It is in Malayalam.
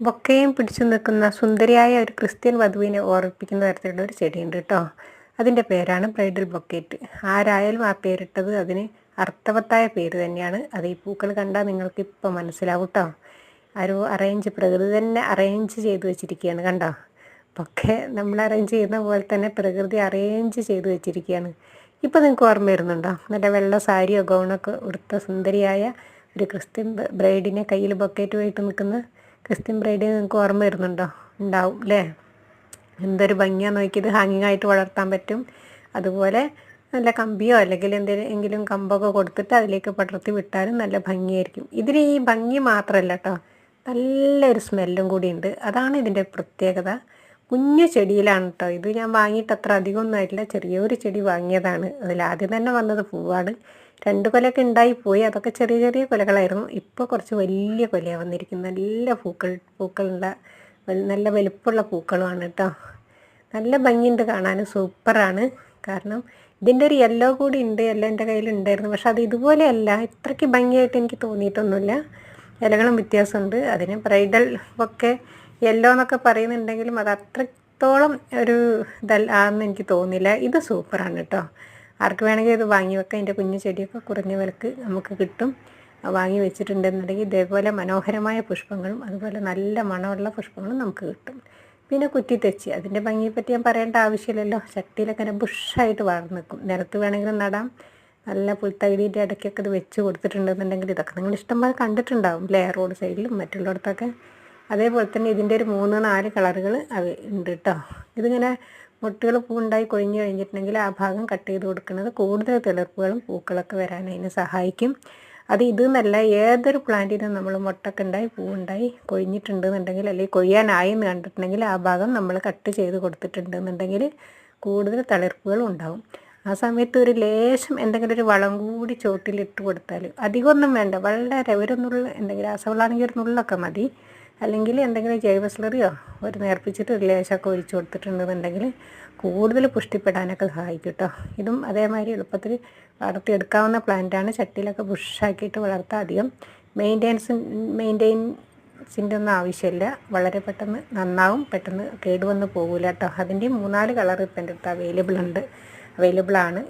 ബൊക്കയും പിടിച്ചു നിൽക്കുന്ന സുന്ദരിയായ ഒരു ക്രിസ്ത്യൻ വധുവിനെ ഓർമ്മിപ്പിക്കുന്ന തരത്തിലുള്ള ഒരു ചെടിയുണ്ട് കേട്ടോ. അതിന്റെ പേരാണ് ബ്രൈഡൽ ബൊക്കേറ്റ്. ആരായാലും ആ പേരിട്ടത് അതിന് അർത്ഥവത്തായ പേര് തന്നെയാണ്. അത് ഈ പൂക്കൾ കണ്ടാൽ നിങ്ങൾക്ക് ഇപ്പം മനസ്സിലാവും കേട്ടോ. ആരോ അറേഞ്ച് പ്രകൃതി തന്നെ അറേഞ്ച് ചെയ്ത് വെച്ചിരിക്കുകയാണ് കണ്ടോ. പൊക്കെ നമ്മൾ അറേഞ്ച് ചെയ്യുന്ന പോലെ തന്നെ പ്രകൃതി അറേഞ്ച് ചെയ്ത് വെച്ചിരിക്കുകയാണ്. ഇപ്പോൾ നിങ്ങൾക്ക് ഓർമ്മ വരുന്നുണ്ടോ? നല്ല വെള്ള സാരിയോ ഗൗണൊക്കെ ഉടുത്ത സുന്ദരിയായ ഒരു ക്രിസ്ത്യൻ ബ്രൈഡിനെ കയ്യിൽ ബൊക്കേറ്റുമായിട്ട് നിൽക്കുന്ന ക്രിസ്ത്യൻ ബ്രൈഡ് നിങ്ങൾക്ക് ഓർമ്മ വരുന്നുണ്ടോ? ഉണ്ടാവും അല്ലേ എന്തൊരു ഭംഗിയാണ് നോക്കിയത് ഹാങ്ങിങ് ആയിട്ട് വളർത്താൻ പറ്റും. അതുപോലെ നല്ല കമ്പിയോ അല്ലെങ്കിൽ എന്തെങ്കിലും കമ്പൊക്കെ കൊടുത്തിട്ട് അതിലേക്ക് പടർത്തി വിട്ടാലും നല്ല ഭംഗിയായിരിക്കും. ഇതിന് ഈ ഭംഗി മാത്രമല്ല കേട്ടോ നല്ലൊരു സ്മെല്ലും കൂടി ഉണ്ട്. അതാണ് ഇതിന്റെ പ്രത്യേകത. കുഞ്ഞു ചെടിയിലാണ് കേട്ടോ ഇത് ഞാൻ വാങ്ങിയിട്ട് അത്ര അധികമൊന്നും ആയിട്ടില്ല. ചെറിയൊരു ചെടി വാങ്ങിയതാണ്. അതിൽ ആദ്യം തന്നെ വന്നത് പൂവാണ്. രണ്ട് കൊലയൊക്കെ ഉണ്ടായി പോയി. അതൊക്കെ ചെറിയ ചെറിയ കൊലകളായിരുന്നു. ഇപ്പോൾ കുറച്ച് വലിയ കൊലയാണ് വന്നിരിക്കുന്നത്. നല്ല പൂക്കൾ പൂക്കളുള്ള നല്ല വലുപ്പമുള്ള പൂക്കളുമാണ് കേട്ടോ നല്ല ഭംഗിയുണ്ട് കാണാൻ. സൂപ്പറാണ്. കാരണം ഇതിന്റെ ഒരു യെല്ലോ കൂടി ഉണ്ട്. യെല്ലോ എന്റെ കയ്യിലുണ്ടായിരുന്നു പക്ഷെ അത് ഇതുപോലെയല്ല ഇത്രയ്ക്ക് ഭംഗിയായിട്ട് എനിക്ക് തോന്നിയിട്ടൊന്നുമില്ല. ഇലകളും വ്യത്യാസമുണ്ട്. അതിന് ബ്രൈഡൽ ഒക്കെ യെല്ലോ എന്നൊക്കെ പറയുന്നുണ്ടെങ്കിലും അത് അത്രത്തോളം ഒരു ഇതല്ലാന്ന് എനിക്ക് തോന്നില്ല. ഇത് സൂപ്പറാണ് കേട്ടോ ആർക്ക് വേണമെങ്കിൽ ഇത് വാങ്ങി വെക്കാം. എന്റെ കുഞ്ഞു ചെടിയൊക്കെ കുറഞ്ഞ വിലക്ക് നമുക്ക് കിട്ടും. വാങ്ങി വെച്ചിട്ടുണ്ടെന്നുണ്ടെങ്കിൽ ഇതേപോലെ മനോഹരമായ പുഷ്പങ്ങളും അതുപോലെ നല്ല മണമുള്ള പുഷ്പങ്ങളും നമുക്ക് കിട്ടും. പിന്നെ കുറ്റി തെച്ചി. അതിന്റെ ഭംഗിയെപ്പറ്റി ഞാൻ പറയേണ്ട ആവശ്യമില്ലല്ലോ. ചട്ടിയിലൊക്കെ ഇങ്ങനെ ബുഷായിട്ട് വളർന്നു നിൽക്കും. നിലത്ത് വേണമെങ്കിലും നടാം. നല്ല പുൽത്തകിടീന്റെ ഇടയ്ക്കൊക്കെ ഇത് വെച്ച് കൊടുത്തിട്ടുണ്ടെന്നുണ്ടെങ്കിൽ ഇതൊക്കെ നിങ്ങൾ ഇഷ്ടംപോലെ കണ്ടിട്ടുണ്ടാവും. അല്ലേ? റോഡ് സൈഡിലും മറ്റുള്ളിടത്തൊക്കെ. അതേപോലെ തന്നെ ഇതിന്റെ ഒരു മൂന്ന് നാല് കളറുകൾ ഉണ്ട് കേട്ടോ ഇതിങ്ങനെ മുട്ടുകൾ പൂണ്ടായി കൊഴിഞ്ഞു കഴിഞ്ഞിട്ടുണ്ടെങ്കിൽ ആ ഭാഗം കട്ട് ചെയ്ത് കൊടുക്കുന്നത് കൂടുതൽ തിളർപ്പുകളും പൂക്കളൊക്കെ വരാൻ അതിനെ സഹായിക്കും. അത് ഇതെന്നല്ല ഏതൊരു പ്ലാന്റിനും നമ്മൾ മുട്ടൊക്കെ ഉണ്ടായി പൂവുണ്ടായി കൊഴിഞ്ഞിട്ടുണ്ടെന്നുണ്ടെങ്കിൽ അല്ലെങ്കിൽ കൊഴിയാനായി എന്ന് കണ്ടിട്ടുണ്ടെങ്കിൽ ആ ഭാഗം നമ്മൾ കട്ട് ചെയ്ത് കൊടുത്തിട്ടുണ്ടെന്നുണ്ടെങ്കിൽ കൂടുതൽ തളിർപ്പുകളും ഉണ്ടാവും. ആ സമയത്ത് ഒരു ലേശം എന്തെങ്കിലും ഒരു വളം കൂടി ചോട്ടിലിട്ട് കൊടുത്താൽ അധികമൊന്നും വേണ്ട വളരെ ഒരു നുള്ള എന്തെങ്കിലും രാസവളമാണെങ്കിൽ ഒരു നുള്ളൊക്കെ മതി. അല്ലെങ്കിൽ എന്തെങ്കിലും ജൈവ സ്ലറിയോ ഒരു നേർപ്പിച്ചിട്ട് ഒരു ലേശമൊക്കെ ഒഴിച്ചു കൊടുത്തിട്ടുണ്ടെന്നുണ്ടെങ്കിൽ കൂടുതൽ പുഷ്ടിപ്പെടാനൊക്കെ സഹായിക്കും കേട്ടോ. ഇതും അതേമാതിരി എളുപ്പത്തിൽ വളർത്തിയെടുക്കാവുന്ന പ്ലാന്റാണ് ചട്ടിയിലൊക്കെ ബുഷാക്കിയിട്ട് വളർത്താൻ അധികം മെയിന്റെനൻസ് മെയിന്റെയിൻസിന്റെ ഒന്നും ആവശ്യമില്ല. വളരെ പെട്ടെന്ന് നന്നാവും. പെട്ടെന്ന് കേടുവന്ന് പോകില്ല കേട്ടോ. അതിന്റെ മൂന്നാൽ കളർ ഇപ്പം എന്റെ അടുത്ത് അവൈലബിൾ ഉണ്ട്. അവൈലബിൾ ആണ്.